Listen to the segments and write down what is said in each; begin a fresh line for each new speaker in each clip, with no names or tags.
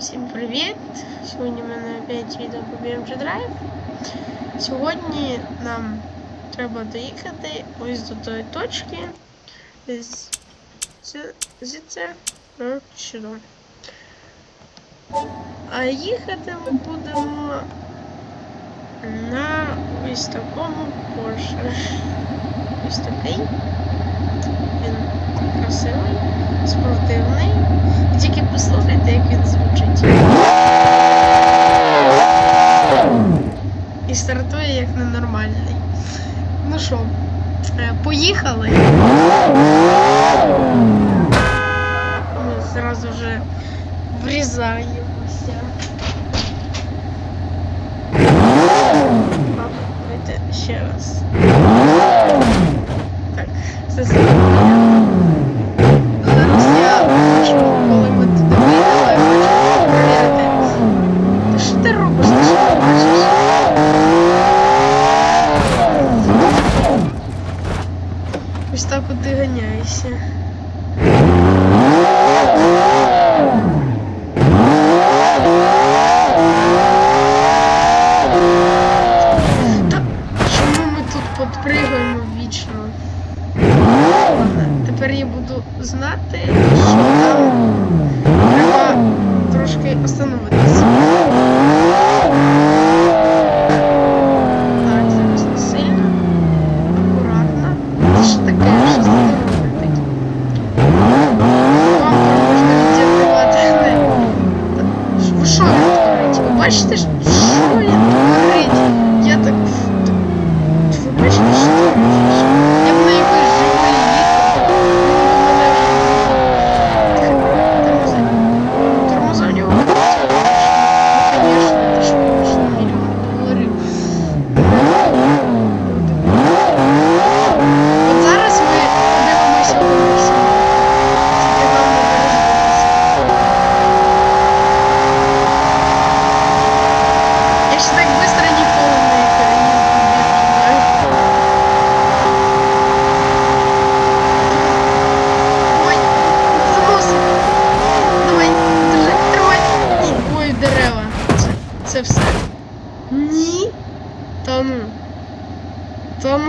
Всім привіт! Сьогодні в мене опять відео по BMG Drive. Сьогодні нам треба доїхати ось до тої точки. Звідси е, сюди. А їхати ми будемо на ось такому Porsche. Ось такий. Він красивий, спортивний. І тільки послухайте, як він звучить. І стартує як ненормальний. Ну що, е, поїхали. Ми зразу вже врізаємося. Давайте ще раз. is знати, що там треба трошки остановитися. Так, зараз не сильно, акуратно. Це ж таке щось не прилетить. Бампер можна відірвати. Що відкрить? Ви бачите, що він?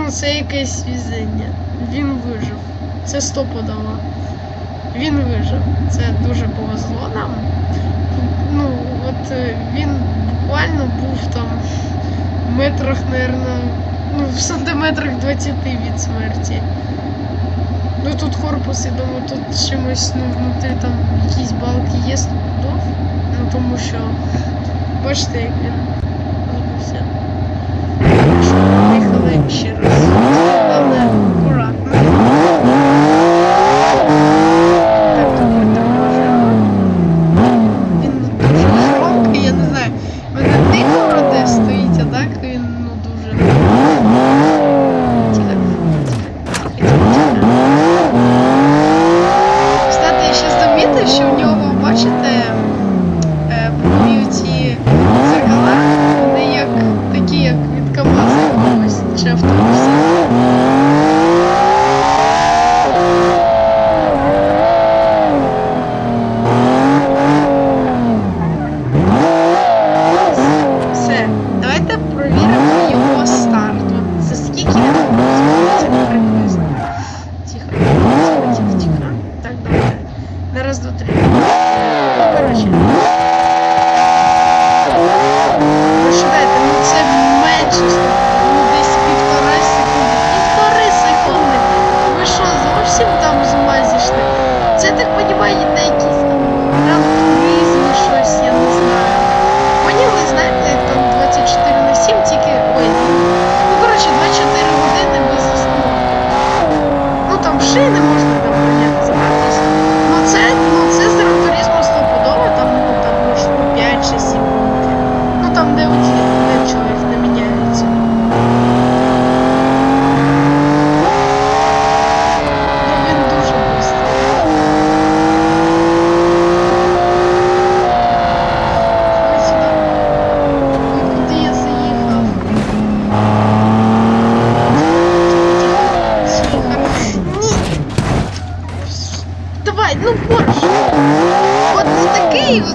напевно, це якесь візиння. Він вижив. Це стопудово. Він вижив. Це дуже повезло нам. Ну, от е, він буквально був там в метрах, мабуть, ну, в сантиметрах 20 від смерті. Ну тут корпус, я думаю, тут чимось ну, внутрі там якісь балки є стопудов. Ну тому що бачите, як він.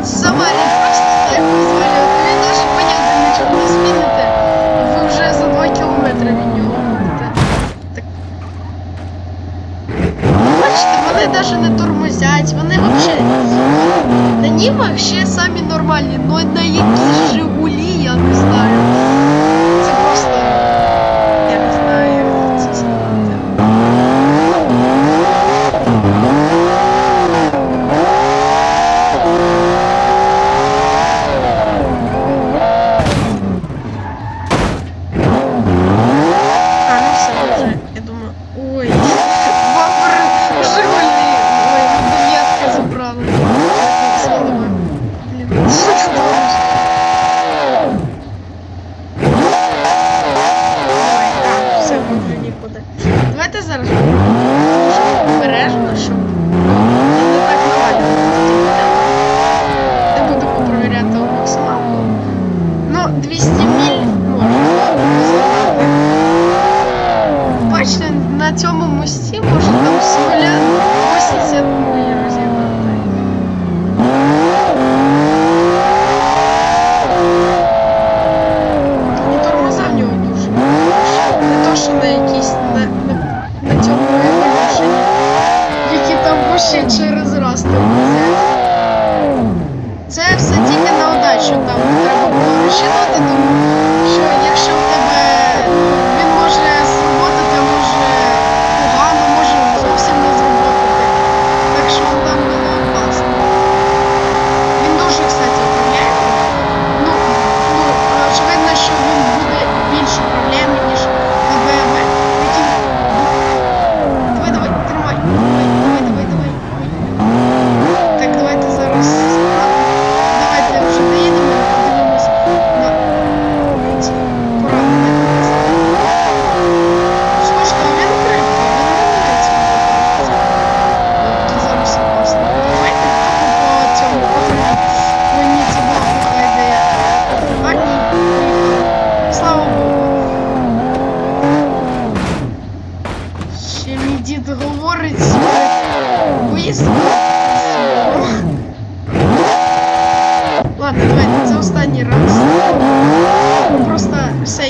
завалять бачите, як ви навіть поняти нічого не зміните. Ви вже за 2 кілометри від нього. Так. Бачите, вони навіть не тормозять, вони взагалі. На німах вообще самі нормальні, але на якісь Жигулі, я не знаю.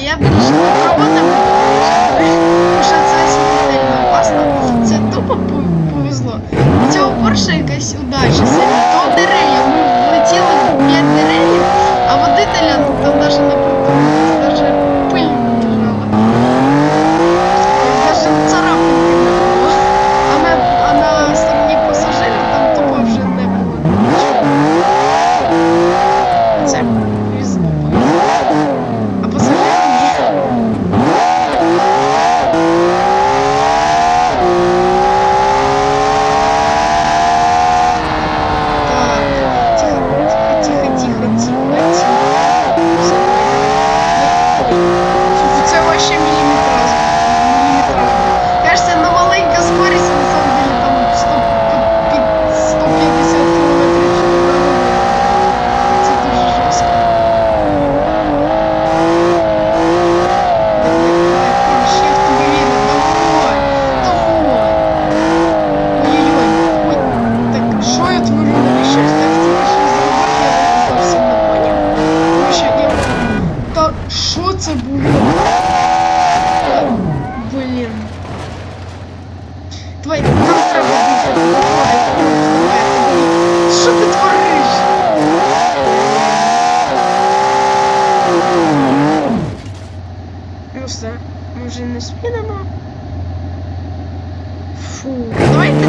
ya, pues. эти блин. Блин. Твой там сразу бежит. Что ты творишь? Ну Просто мы уже на спину. Фу. Давай ты